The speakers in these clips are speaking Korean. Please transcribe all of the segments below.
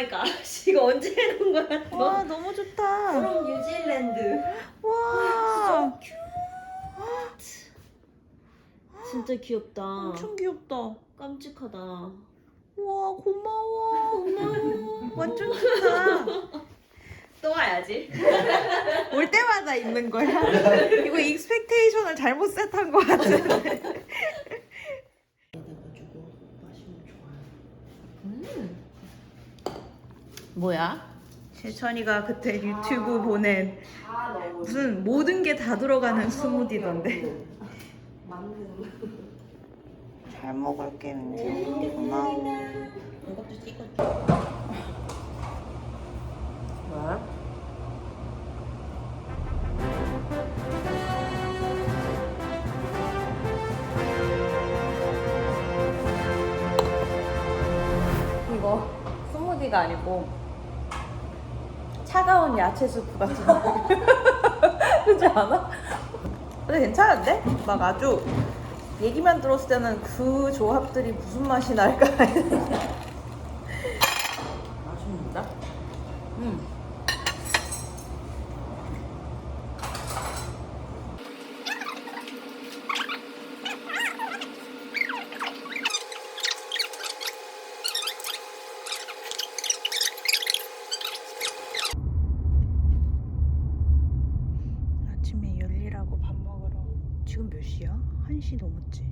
마이 갓. 이거 언제 해놓은 거야? 또? 와 너무 좋다. from 뉴질랜드. 와 진짜 귀엽다. 엄청 귀엽다. 깜찍하다. 와 고마워. 고마워. 완전 좋다. 또 와야지. 올 때마다 입는 거야. 이거 익스펙테이션을 잘못 세트한 것 같은데. 뭐야? 재천이가 그때 유튜브 보낸 무슨 모든 게 다 들어가는 스무디던데. 잘 먹을게 민지. 고마워. 이것도 찍어줘. 뭐야? 이거 스무디가 아니고 차가운 야채 수프 같은 거. 그렇지 않아? 근데 괜찮은데? 막 아주 얘기만 들었을 때는 그 조합들이 무슨 맛이 날까? 맛있는다? 음. 아침에 열리라고 밥 먹으러 지금 몇 시야? 1시 넘었지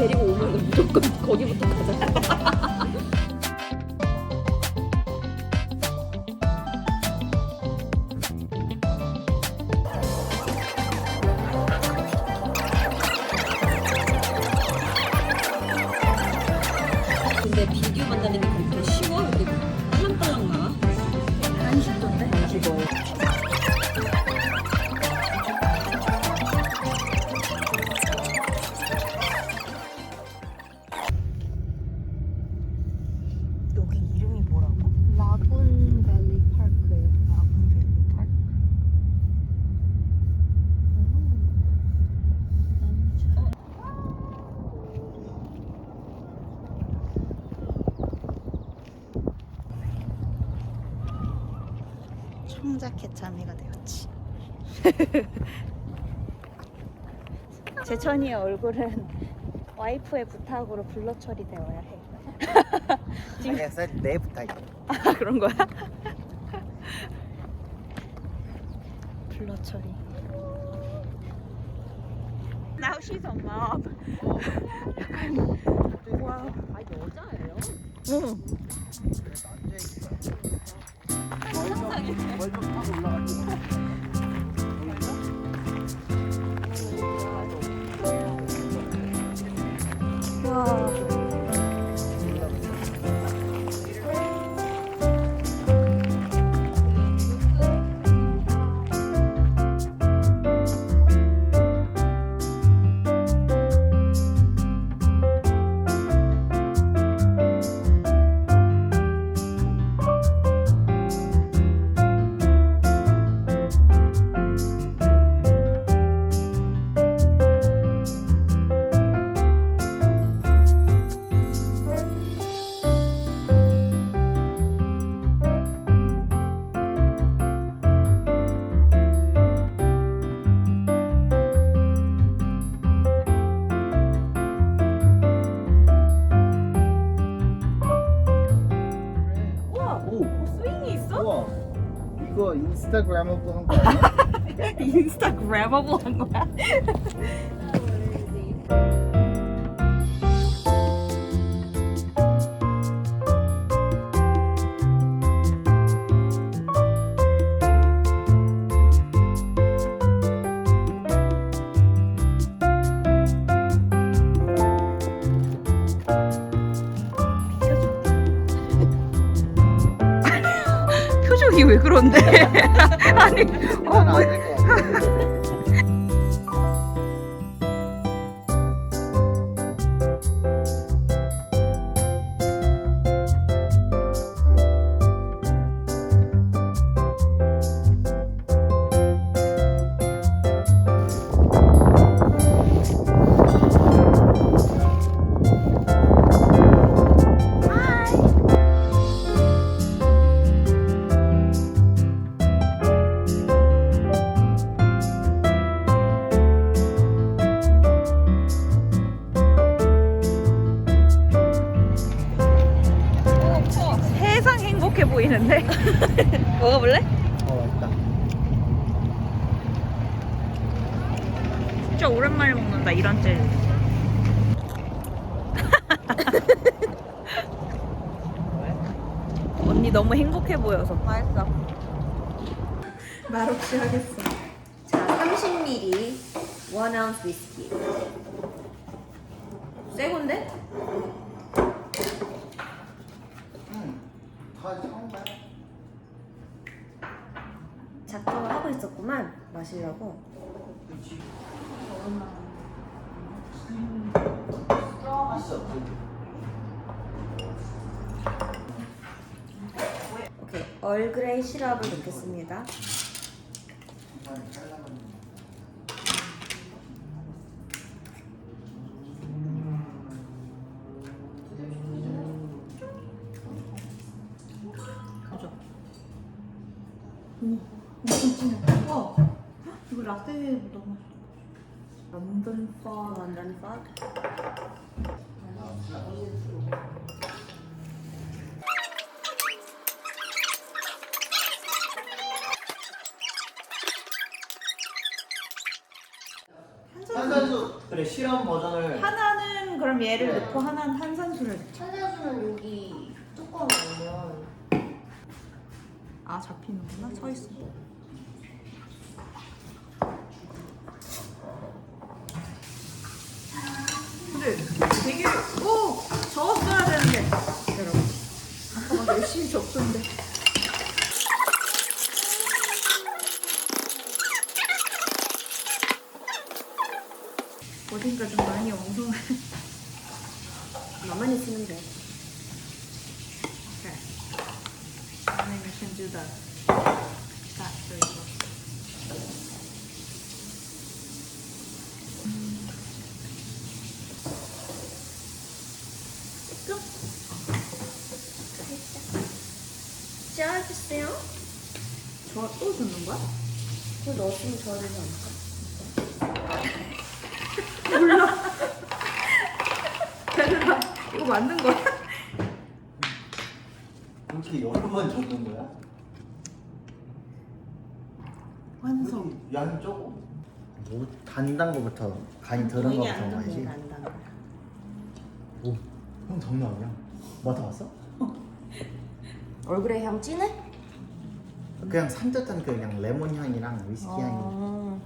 데리고 오면 무조건 거기부터 가자. 청자켓 자매가 되었지. 제천이의 얼굴은 와이프의 부탁으로 블러 처리되어야 해. 아니야, 내 부탁이야. 아 그런 거야? 블러 처리. Now she's a mom. 약간 와. 아 여자예요? 응. 월 오. 스윙이 있어? 우와. 이거 인스타그램업도 한 거야. 인스타그램업을 한 거야? 어, 새 건데? 다 처음 봐. 작정을 하고 있었구만. 마시려고. 오케이. 얼그레이 시럽을 넣겠습니다. 런던 파 완전 팍. 탄산수. 그래 실험 버전을. 하나는 그럼 얘를 넣고 하나는 탄산수를 찾아주는 여기 뚜껑 열면 아 잡히는구나. 서 있어 근데 되게 오 저었어야 되는데 여러분 아까 막 열심히 접던데 어딘가 좀 많이 엉성해 나만 있으면 돼. Okay. And then you can do the factory look. 짜주세요. 저또 줍는 거야? 그거 넣었으면 좋아야 되지 않을까? 얘들아 이거 만든 거야? 이렇게 번 적는 거야? 완성 양이 적어. 뭐 단단 거부터 간이 이게 거부터 안 먹어야지. 되면 안 닿아. 오, 형 장난 아니야. 맡아봤어? 얼굴에 향 진해? 그냥 산뜻한 그 그냥 레몬 향이랑 위스키 향이. 어.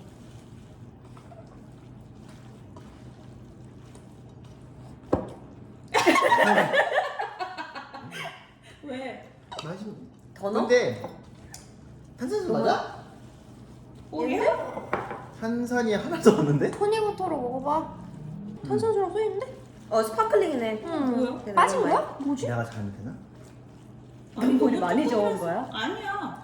왜? 맛이. 더 넣어? 근데 탄산수 맞아? 탄산이 하나도 없는데? 토닉워터로 먹어봐. 탄산수랑 써 있는데? 어 스파클링이네. 뭐야? 빠진 거야? 뭐지? 내가 잘못했나? 아니, 너무 많이 적은. 거야? 아니야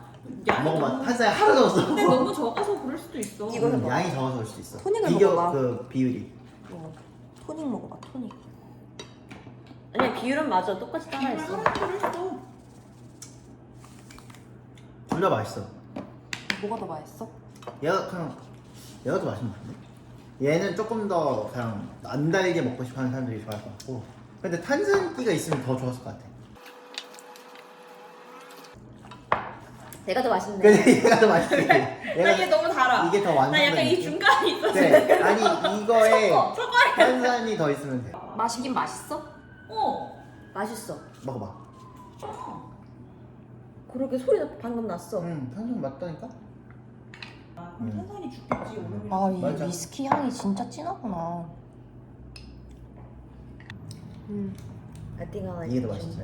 안 먹어봐. 탄산이 하나도 없어. 근데 너무 적어서 그럴 수도 있어 이거 음. 양이 적어서 올 수도 있어. 토닉을 비교 먹어봐. 그 비율이. 어. 토닉 먹어봐 토닉. 아니 비율은 맞아 똑같이 따라했어. 하나 했어 둘 다 맛있어. 뭐가 더 맛있어? 얘가 그냥 얘가 더 맛있는 것 같은데? 얘는 조금 더 그냥 안 달게 먹고 싶어 하는 사람들이 좋아할 것 같고 근데 탄산기가 있으면 더 좋았을 것 같아 내가 더 맛있네. 근데 얘가 더 맛있지. 나 이게 얘가 너무 달아. 이게 더나 완성된 약간 이 느낌? 중간에 있어. 네. 아니 이거에 초과해. 탄산이 더 있으면 돼. 맛있긴 맛있어? 어. 맛있어. 먹어봐. 그러게 소리 방금 났어. 음 탄산 맞다니까? 아, 그럼 탄산이 죽겠지 오늘. 아, 이 맞아. 위스키 향이 진짜 진하구나. 음. I think I like 이게 더 맛있어.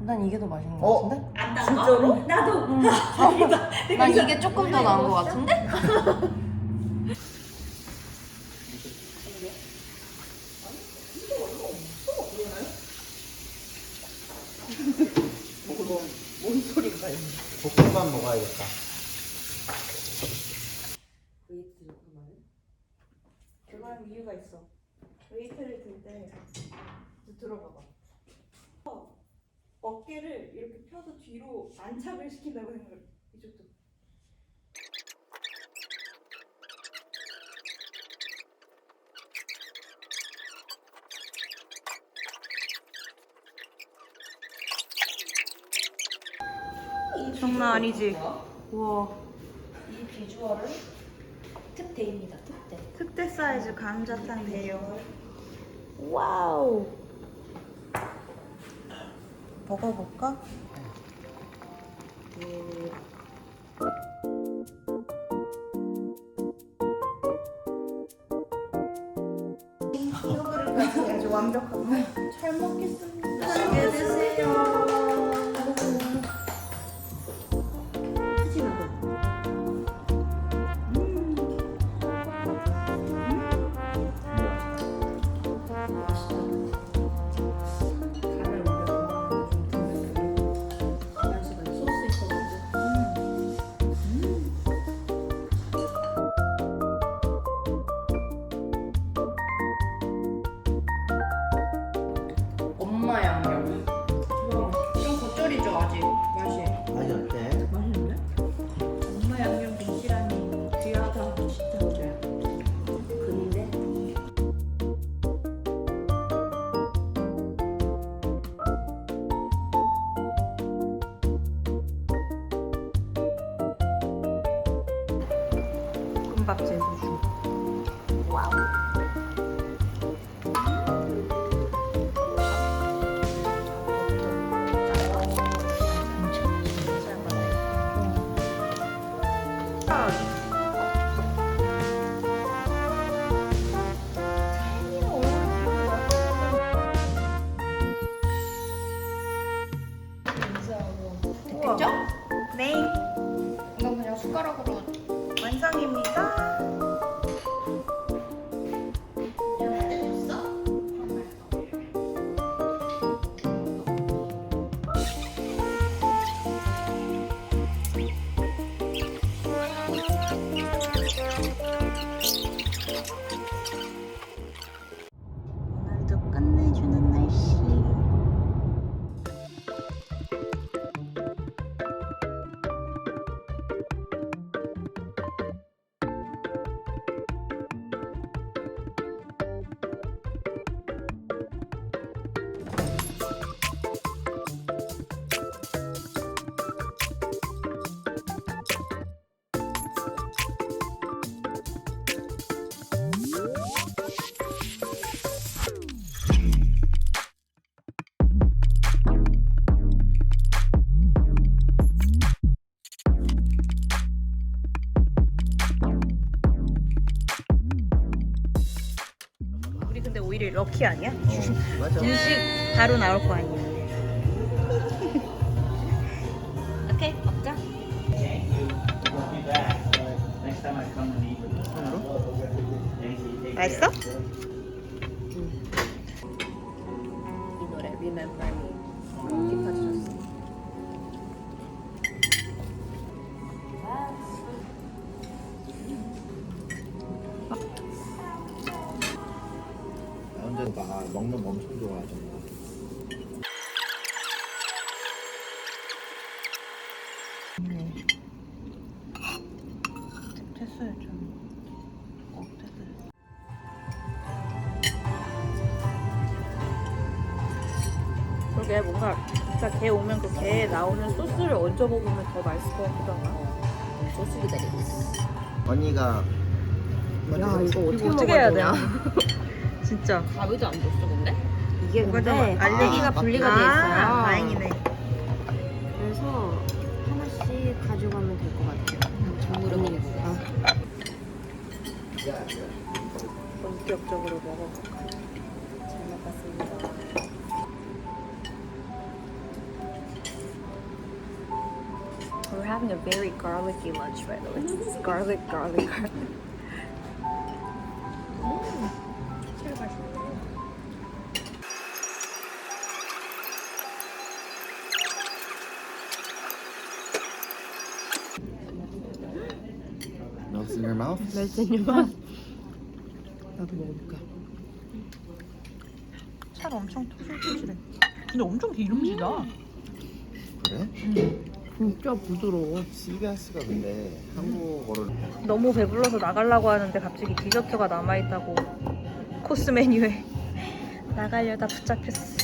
난 이게 더 맛있는 것 어? 같은데? 안단 진짜로? 나도. 난 이게 조금 더 나은 것 같은데? 뭔 소리가 있는? 볶음밥 먹어야겠다. 그거는 이유가 있어. 웨이트를 들 때 들어봐봐. 어, 어깨를 이렇게 펴서 뒤로 안착을 시킨다고 생각해. 이쪽도. 장난 아니지? 우와. 이 비주얼은 특대입니다. 특대. 특대 사이즈 감자탕 대용. 와우. 먹어볼까? 아주 완벽하고 잘 먹겠습니다. 맛있게 드세요. 볶음 럭키 아니야? 어, 맞아. 음식 바로 나올 거 아니야. 오케이, 먹자. 맛있어? 됐어요, 좀. 어, 됐어요. 그러게 뭔가 진짜 게 오면 그 게에 나오는 소스를 얹어 먹으면 더 맛있을 것 같기도 하고. 소스 기다리고 있어. 언니가 야 이거 어떻게, 어떻게 해야 먹어야 돼? 되냐? 진짜. 가위도 안 줬어 근데? 이게 근데 좀 알레르기- 알레르기가 분리가 돼 있어요. 아, 다행이네. 본격적으로 먹어볼까? 잘 먹었습니다. We're having a very garlicky lunch, by the way. It's garlic, garlic, garlic. mouth? 나도 먹어볼까? 살 엄청 토실토실해. 근데 엄청 기름지다. 그래? 진짜 부드러워. CBS가 근데 한국어를 너무 배불러서 나가려고 하는데 갑자기 디저트가 남아있다고 코스 메뉴에 나가려다 붙잡혔어.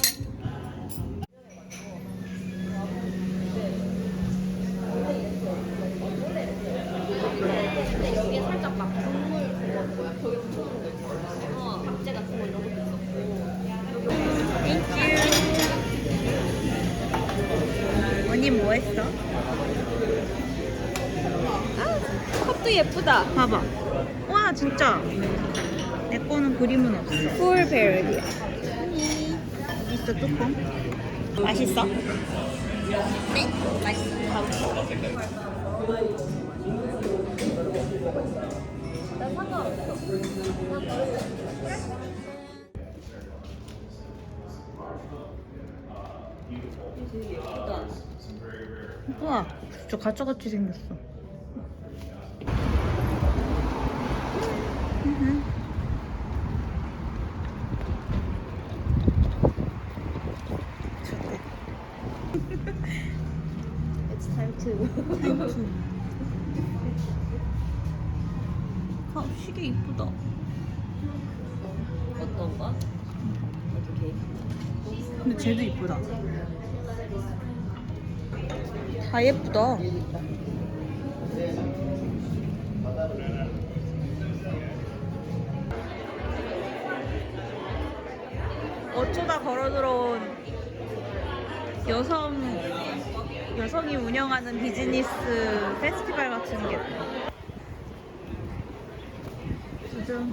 뭐 했어? 컵도 예쁘다. 봐봐. 와 진짜 내 거는 그림은 없어. 풀베리야. 있어 뚜껑. 맛있어? 우와 진짜 가짜같이 생겼어. It's time to. 아 시계 이쁘다. 어떤 거? 어떻게? 근데 쟤도 이쁘다. 다 예쁘다. 어쩌다 걸어 들어온 여성 여성이 운영하는 비즈니스 페스티벌 같은 게. 짜잔.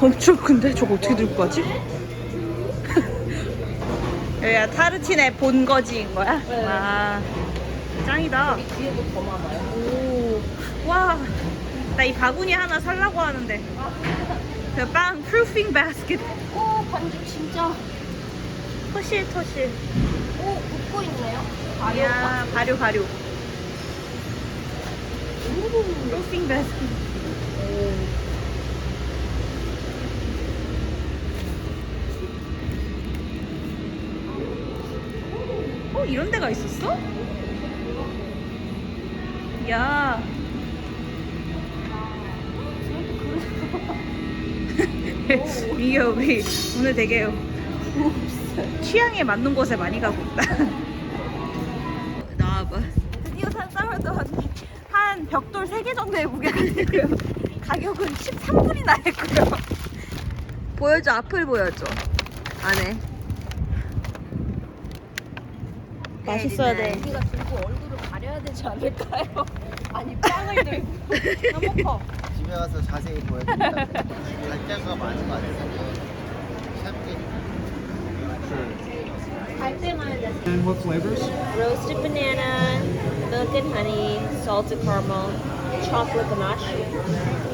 엄청 큰데 저거 어떻게 들고 가지? 여기가 타르틴의 본거지인 거야? 와 짱이다 뒤에도 더 많아요. 오, 와, 나 이 바구니 하나 살라고 하는데. 그빵 프루핑 바스켓. 오, 반죽 진짜. 토실 토실. 오, 붙고 있네요. 야, 발효 발효. 프루핑 바스켓. 어, 이런 데가 있었어? 야. 이게 우리 오늘 되게 취향에 맞는 곳에 많이 가고 있다. 나와봐. 드디어 산 언니 한 벽돌 3개 정도의 무게가 되고요. 가격은 13불이나 했고요. 보여줘, 앞을 보여줘. 안에. 맛있어야 돼. 우리가 들고 얼굴을 가려야 되지 않을까요? 아니, 빵을 들고. 너무 커. 집에 가서 자세히 보여드릴게요. 갈대가 많은 거 같아요. 샵기. 갈 때만 해야 돼. And what flavors? Roasted banana, milk and honey, salted caramel, chocolate ganache.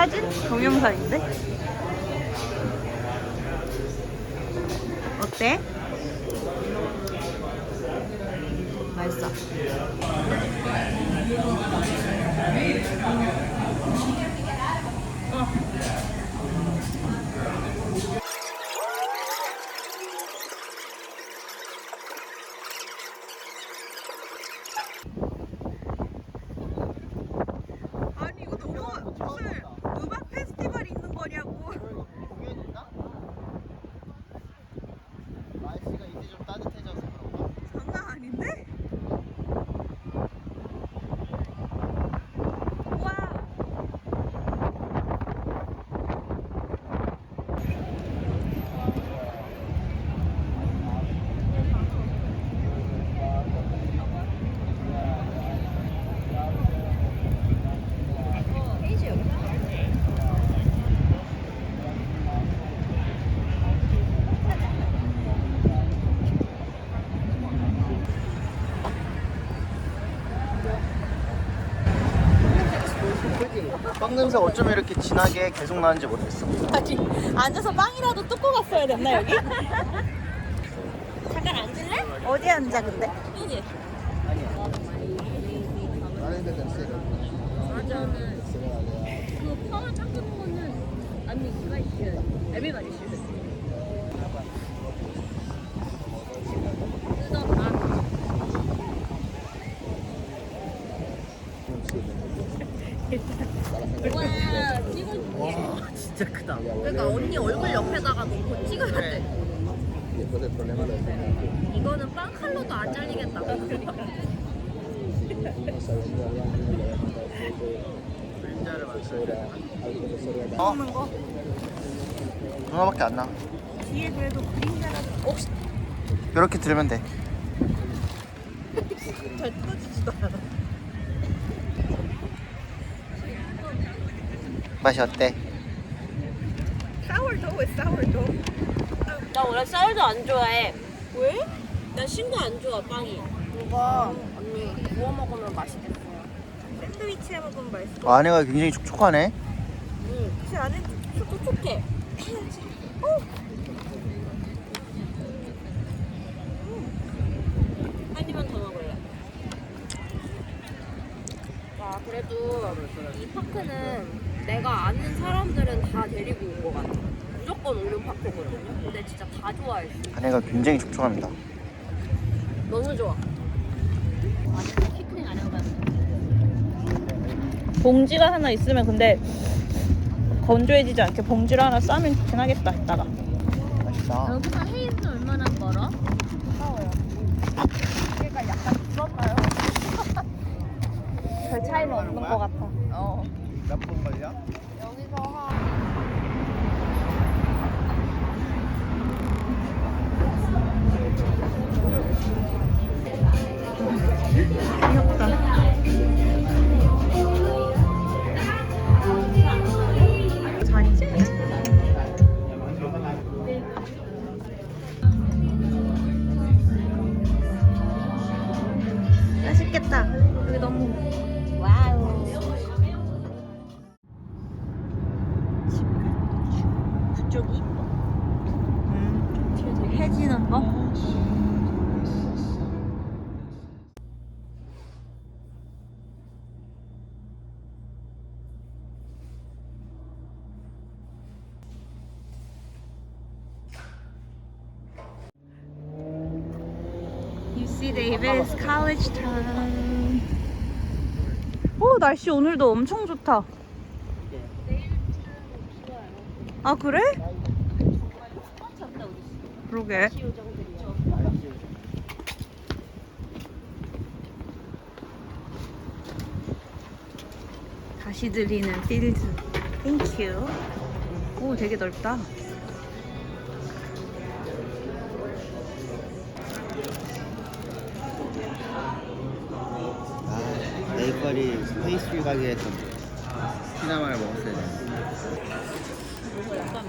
사진? 동영상인데? 어때? 맛있어. 빵 냄새 어쩜 이렇게 진하게 계속 나는지 모르겠어. 아니 앉아서 빵이라도 뜯고 갔어야 됐나 여기? 잠깐 앉을래? 어디 앉아 근데? 여기. 그 파워 작은 거는 아니 그가 있어요. 에비바디 실. 뜯어봐. 와, 찍어. 진짜 크다. 그러니까 언니 얼굴 옆에다가 놓고 찍어야 돼. 이거는 빵 칼로도 안 잘리겠다. 어? 먹는 거 누나밖에 안 나. 뒤에 그래도 그림자라도 어? 이렇게 들으면 돼. 잘 뜯어지지도 않아 맛이 어때? 사월도 나 원래 쌀도 안 좋아해. 왜? 난 신거 안 좋아 빵이. 뭐가 언니 구워 먹으면 맛있겠어. 샌드위치에 먹으면 맛있어 어, 안에가 굉장히 촉촉하네. 응. 혹시 안에 촉촉해. 한 입만 더 먹을래. 와 그래도 이 파크는 내가 아는 사람들은 다 데리고 온 것 같아. 무조건 오는 파크거든요. 근데 진짜 다 좋아했어. 안에가 굉장히 촉촉합니다. 너무 좋아. 피크닉 안 해봤어. 봉지가 하나 있으면 근데 건조해지지 않게 봉지를 하나 싸면 좋긴 하겠다 이따가 맛있다. 여기서 헤이즈 얼마나 멀어? 여기가 약간 부럽나요? 별 차이는 없는 것 같아 어. 몇 분 걸려? 여기서 한 え、ちょ。UC Davis. 오 날씨 오늘도 엄청 좋다. 아 그래? 그러게. 다시 들리는 필드. 땡큐. 오 되게 넓다. 아, 네이버리 스페이스리 가게 했던 피나마를 먹었어야 약간